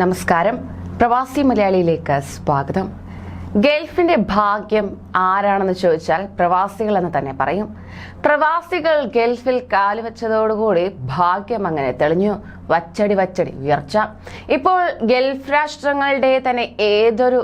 നമസ്കാരം. പ്രവാസി മലയാളിയിലേക്ക് സ്വാഗതം. ഗൾഫിന്റെ ഭാഗ്യം ആരാണെന്ന് ചോദിച്ചാൽ പ്രവാസികൾ എന്ന് തന്നെ പറയും. പ്രവാസികൾ ഗൾഫിൽ കാലുവെച്ചതോടുകൂടി ഭാഗ്യം അങ്ങനെ തെളിഞ്ഞു. വച്ചടി വച്ചടി ഉയർച്ച. ഇപ്പോൾ ഗൾഫ് രാഷ്ട്രങ്ങളുടെ തന്നെ ഏതൊരു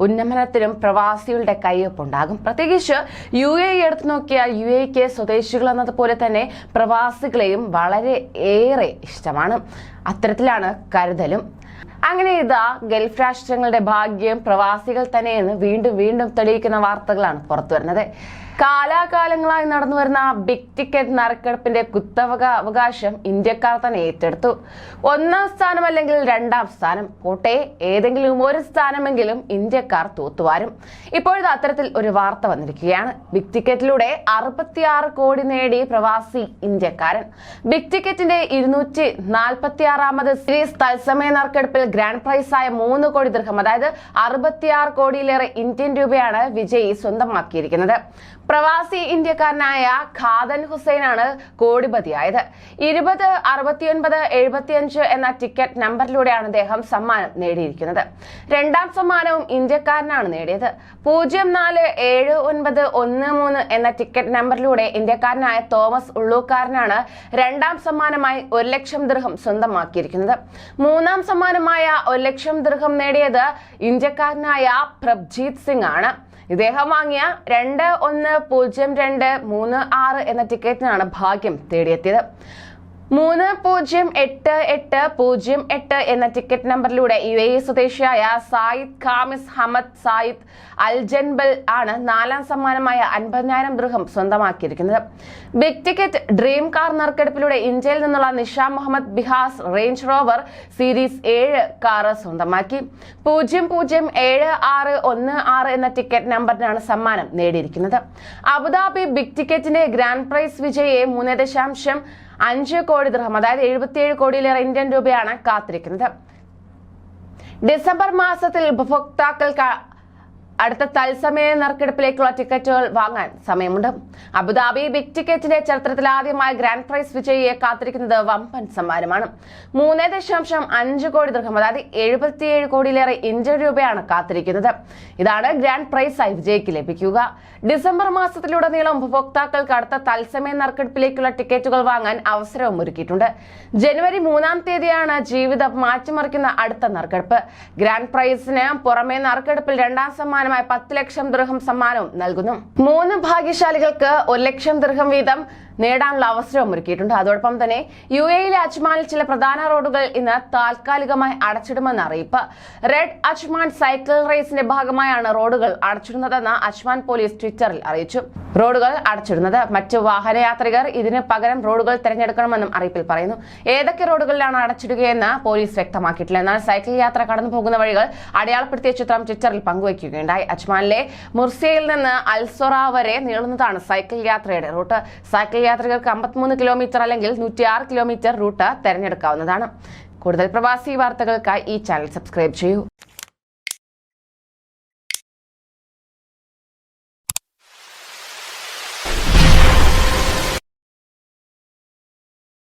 ഉന്നമനത്തിനും പ്രവാസികളുടെ കയ്യൊപ്പുണ്ടാകും പ്രത്യേകിച്ച് യു എ എടുത്തു നോക്കിയാൽ യു എക്ക് സ്വദേശികൾ എന്നതുപോലെ തന്നെ പ്രവാസികളെയും വളരെ ഏറെ ഇഷ്ടമാണ്. അത്തരത്തിലാണ് കരുതലും. അങ്ങനെ ഇതാ ഗൾഫ് രാഷ്ട്രങ്ങളുടെ ഭാഗ്യം പ്രവാസികൾ തന്നെയെന്ന് വീണ്ടും വീണ്ടും തെളിയിക്കുന്ന വാർത്തകളാണ് പുറത്തു വരുന്നത്. കാലാകാലങ്ങളായി നടന്നു വരുന്ന ബിഗ് ടിക്കറ്റ് നറുക്കെടുപ്പിന്റെ കുത്തവക അവകാശം ഇന്ത്യക്കാർ തന്നെ ഏറ്റെടുത്തു. ഒന്നാം സ്ഥാനം അല്ലെങ്കിൽ രണ്ടാം സ്ഥാനം പോട്ടെ ഏതെങ്കിലും ഒരു സ്ഥാനമെങ്കിലും ഇന്ത്യക്കാർ തൂത്തുവാരും. ഇപ്പോഴത്തെ അത്തരത്തിൽ ഒരു വാർത്ത വന്നിരിക്കുകയാണ്. ബിഗ് ടിക്കറ്റിലൂടെ അറുപത്തിയാറ് കോടി നേടി പ്രവാസി ഇന്ത്യക്കാരൻ. ബിഗ് ടിക്കറ്റിന്റെ ഇരുന്നൂറ്റി നാൽപ്പത്തി ആറാമത് സീരീസ് തത്സമയ നറുക്കെടുപ്പിൽ ഗ്രാൻഡ് ആയ മൂന്ന് കോടി ദൃഹം അതായത് അറുപത്തിയാറ് കോടിയിലേറെ ഇന്ത്യൻ രൂപയാണ് വിജയ് സ്വന്തമാക്കിയിരിക്കുന്നത്. പ്രവാസി ഇന്ത്യക്കാരനായ ഖാദൻ ഹുസൈനാണ് കോടിപതിയായത്. ഇരുപത് അറുപത്തിയൊൻപത് എഴുപത്തിയഞ്ച് എന്ന ടിക്കറ്റ് നമ്പറിലൂടെയാണ് അദ്ദേഹം സമ്മാനം നേടിയിരിക്കുന്നത്. രണ്ടാം സമ്മാനവും ഇന്ത്യക്കാരനാണ് നേടിയത്. പൂജ്യം നാല് ഏഴ് ഒൻപത് ഒന്ന് മൂന്ന് എന്ന ടിക്കറ്റ് നമ്പറിലൂടെ ഇന്ത്യക്കാരനായ തോമസ് ഉള്ളൂക്കാരനാണ് രണ്ടാം സമ്മാനമായി ഒരു ലക്ഷം ദൃഹം സ്വന്തമാക്കിയിരിക്കുന്നത്. മൂന്നാം സമ്മാനമായ ഒരു ലക്ഷം ദൃഹം നേടിയത് ഇന്ത്യക്കാരനായ പ്രഭ്ജീത് സിംഗ് ആണ് ഇദ്ദേഹം വാങ്ങിയ രണ്ട് ഒന്ന് പൂജ്യം രണ്ട് മൂന്ന് ആറ് എന്ന ടിക്കറ്റിനാണ് ഭാഗ്യം തേടിയെത്തിയത്. മൂന്ന് പൂജ്യം എട്ട് എട്ട് പൂജ്യം എട്ട് എന്ന ടിക്കറ്റ് നമ്പറിലൂടെ യു എ സ്വദേശിയായ Zayed Khamis Hamad Zayed Al Janbal ആണ് നാലാം സമ്മാനമായ അൻപതിനായിരം ദൃഹം സ്വന്തമാക്കിയിരിക്കുന്നത്. ബിഗ് ടിക്കറ്റ് ഡ്രീം കാർ നറുക്കെടുപ്പിലൂടെ ഇന്ത്യയിൽ നിന്നുള്ള Nisham Muhammad Bihas Range Rover series ഏഴ് കാർ സ്വന്തമാക്കി. പൂജ്യം പൂജ്യം ഏഴ് ആറ് ഒന്ന് ആറ് എന്ന ടിക്കറ്റ് നമ്പറിനാണ് സമ്മാനം നേടിയിരിക്കുന്നത്. അബുദാബി ബിഗ് ടിക്കറ്റിന്റെ ഗ്രാൻഡ് പ്രൈസ് വിജയെ മൂന്ന് ദശാംശം അഞ്ച് കോടി ദൃഹം അതായത് എഴുപത്തിയേഴ് കോടിയിലേറെ ഇന്ത്യൻ രൂപയാണ് കാത്തിരിക്കുന്നത്. ഡിസംബർ മാസത്തിൽ ഉപഭോക്താക്കൾക്ക് അടുത്ത തത്സമയ നറുക്കെടുപ്പിലേക്കുള്ള ടിക്കറ്റുകൾ വാങ്ങാൻ സമയമുണ്ട്. അബുദാബി ബിഗ് ടിക്കറ്റിന്റെ ചരിത്രത്തിൽ ആദ്യമായി ഗ്രാൻഡ് പ്രൈസ് വിജയിയെ കാത്തിരിക്കുന്നത് വമ്പൻ സമ്മാനമാണ്. മൂന്ന് ദശാംശം അഞ്ച് കോടി ദൃഹം അതായത് എഴുപത്തിയേഴ് കോടിയിലേറെ ഇന്ത്യൻ രൂപയാണ് കാത്തിരിക്കുന്നത്. ഇതാണ് ഗ്രാൻഡ് പ്രൈസ് പ്രൈസായി വിജയിക്ക് ലഭിക്കുക. ഡിസംബർ മാസത്തിലുടനീളം ഉപഭോക്താക്കൾക്ക് അടുത്ത തത്സമയ നറുക്കെടുപ്പിലേക്കുള്ള ടിക്കറ്റുകൾ വാങ്ങാൻ അവസരവും ഒരുക്കിയിട്ടുണ്ട്. ജനുവരി മൂന്നാം തീയതിയാണ് ജീവിതം മാറ്റിമറിക്കുന്ന അടുത്ത നറുക്കെടുപ്പ്. ഗ്രാൻഡ് പ്രൈസിന് പുറമെ നറുക്കെടുപ്പിൽ രണ്ടാം സമ്മാനമായ പത്ത് ലക്ഷം ദൃഹം സമ്മാനവും നൽകുന്നു. മൂന്ന് ഭാഗ്യശാലികൾക്ക് ഒരു ലക്ഷം ദൃഹം വീതം നേടാനുള്ള അവസരവും ഒരുക്കിയിട്ടുണ്ട്. അതോടൊപ്പം തന്നെ യു എയിലെ അജ്മാനിൽ ചില പ്രധാന റോഡുകൾ ഇന്ന് താൽക്കാലികമായി അടച്ചിടുമെന്ന അറിയിപ്പ്. റെഡ് അജ്മാൻ സൈക്കിൾ റേസിന്റെ ഭാഗമായാണ് റോഡുകൾ അടച്ചിടുന്നതെന്ന് അജ്മാൻ പോലീസ് ട്വിറ്ററിൽ അറിയിച്ചു. റോഡുകൾ അടച്ചിടുന്നത്. മറ്റ് വാഹനയാത്രികർ ഇതിന് പകരം റോഡുകൾ തിരഞ്ഞെടുക്കണമെന്നും അറിയിപ്പിൽ പറയുന്നു. ഏതൊക്കെ റോഡുകളിലാണ് അടച്ചിടുകയെന്ന് പോലീസ് വ്യക്തമാക്കിയിട്ടില്ല. എന്നാൽ സൈക്കിൾ യാത്ര കടന്നു പോകുന്ന വഴികൾ അടയാളപ്പെടുത്തിയ ചിത്രം ട്വിറ്ററിൽ പങ്കുവയ്ക്കുകയുണ്ടായി. അജ്മാനിലെ മുർസിയയിൽ നിന്ന് അൽസൊറ വരെ നീളുന്നതാണ് സൈക്കിൾ യാത്രയുടെ റൂട്ട്. സൈക്കിൾ യാത്രികർക്ക് അമ്പത്തിമൂന്ന് കിലോമീറ്റർ അല്ലെങ്കിൽ നൂറ്റിയാറ് കിലോമീറ്റർ റൂട്ട് തിരഞ്ഞെടുക്കാവുന്നതാണ്. കൂടുതൽ പ്രവാസി വാർത്തകൾക്കായി ഈ ചാനൽ സബ്സ്ക്രൈബ് ചെയ്യൂ.